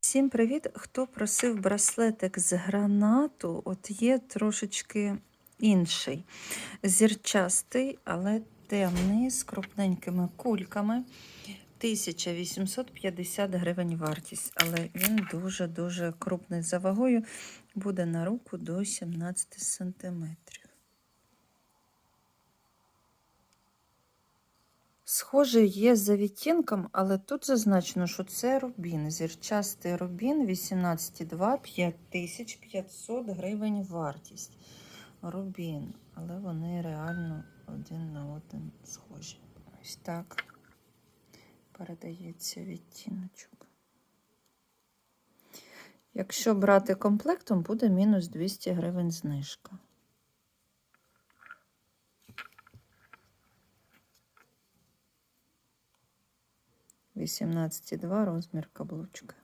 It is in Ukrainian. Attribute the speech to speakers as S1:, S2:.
S1: Всім привіт! Хто просив браслетик з гранату, от є трошечки інший. Зірчастий, але темний, з крупненькими кульками. 1850 гривень вартість, але він дуже-дуже крупний за вагою, буде на руку до 17 сантиметрів. Схожий є за відтінком, але тут зазначено, що це рубін. Зірчастий рубін 18,2 5500 гривень вартість. Рубін, але вони реально один на один схожі. Ось так передається відтіночок. Якщо брати комплектом, буде мінус 200 гривень знижка. Вісімнадцять два розмір каблучка.